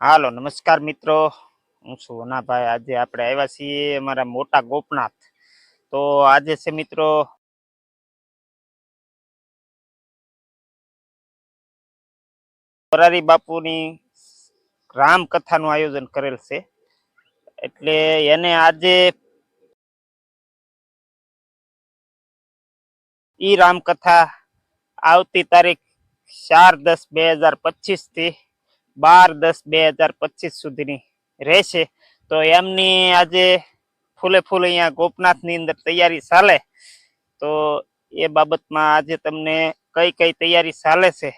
હાલો, નમસ્કાર મિત્રો. હું છું હોનાભાઈ આજે આપણે આવ્યા છીએ અમારા મોટા ગોપનાથ. તો આજે છે મિત્રો મોરારી બાપુની રામકથાનું આયોજન કરેલ છે. એટલે એને આજે ઈ રામકથા આવતી તારીખ ચાર દસ બે હજાર પચીસથી બાર, દસ, બે હજાર પચીસ સુધીની રહેશે. તો એમની આજે ફૂલે ફૂલ અહીંયા ગોપનાથની અંદર તૈયારી ચાલે. તો એ બાબતમાં આજે તમને કઈ કઈ તૈયારી ચાલે છે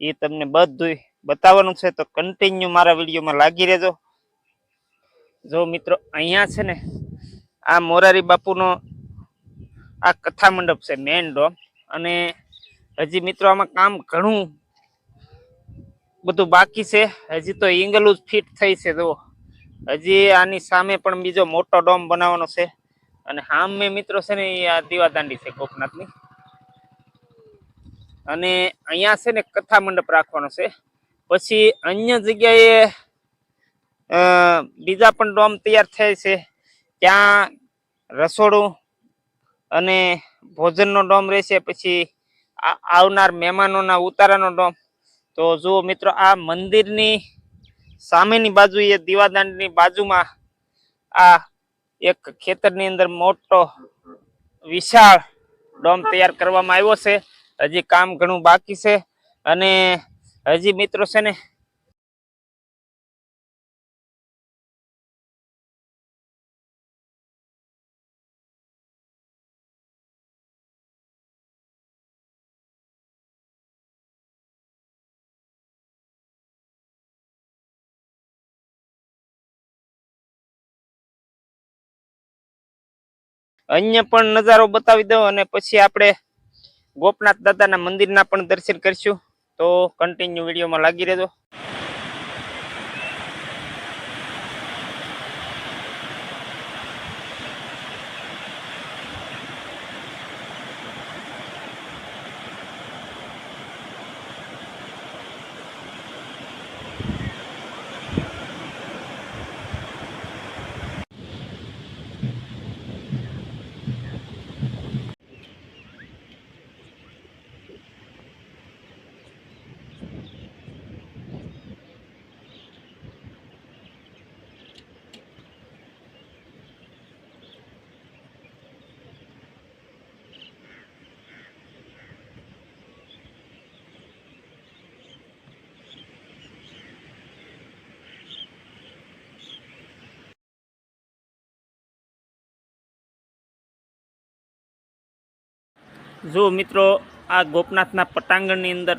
એ તમને બધું બતાવવાનું છે. તો કન્ટિન્યુ મારા વિડીયોમાં લાગી રહેજો. જો મિત્રો અહીંયા છે ને આ મોરારી બાપુનો આ કથા મંડપ છે મેઇન ડોમ. અને હજી મિત્રો આમાં કામ ઘણું બધું બાકી છે. હજી તો ઇંગલું જ ફિટ થઈ છે, જુઓ. હજી આની સામે પણ બીજો મોટો ડોમ બનાવવાનો છે. અને હામે મિત્રો છે ને એ આ દીવાદાંડી છે કોકનાથની અને અહીંયા છે ને કથા મંડપ રાખવાનો છે. પછી અન્ય જગ્યાએ બીજા પણ ડોમ તૈયાર થાય છે. ત્યાં રસોડું અને ભોજનનો ડોમ રહેશે. પછી આવનાર મહેમાનોના ઉતારાનો ડોમ. તો જુઓ મિત્રો, આ મંદિરની સામેની બાજુ, એ દીવાદાંડની બાજુમાં આ એક ખેતરની અંદર મોટો વિશાળ ડોમ તૈયાર કરવામાં આવ્યો છે. હજી કામ ઘણું બાકી છે અને હજી મિત્રો છે ને અન્ય પણ નજારો બતાવી દઉં અને પછી આપણે ગોપનાથ દાદાના મંદિરના પણ દર્શન કરીશું. તો કન્ટિન્યુ વિડીયોમાં લાગી રહેજો. જો મિત્રો આ ગોપનાથના પટાંગણની અંદર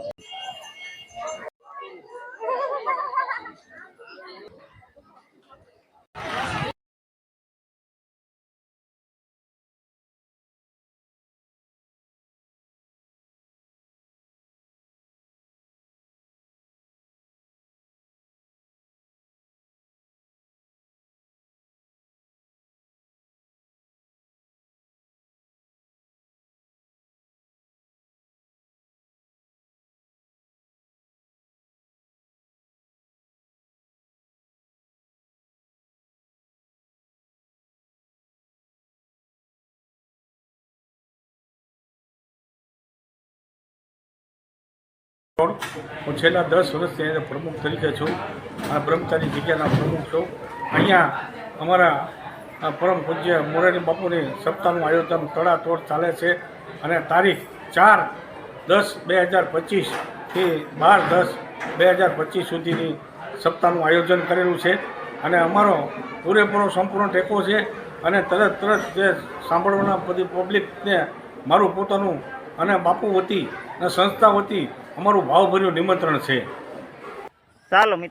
હું છેલ્લા દસ વર્ષથી અહીંયા પ્રમુખ તરીકે છું. આ બ્રહ્મચારી જગ્યાના પ્રમુખ છું. અહીંયા અમારા પરમ પૂજ્ય મોરારી બાપુની સપ્તાહનું આયોજન તડાતોડ ચાલે છે અને તારીખ ચાર દસ બે હજાર પચીસથી બાર દસ બે હજાર પચીસ સુધીની સપ્તાહનું આયોજન કરેલું છે અને અમારો પૂરેપૂરો સંપૂર્ણ ટેકો છે અને તરત તરત જે સાંભળવાના બધી પબ્લિકને મારું પોતાનું અને બાપુ વતી અને સંસ્થા વતી અમારું ભાવભર્યું નિમંત્રણ છે. ચાલો મિત્રો.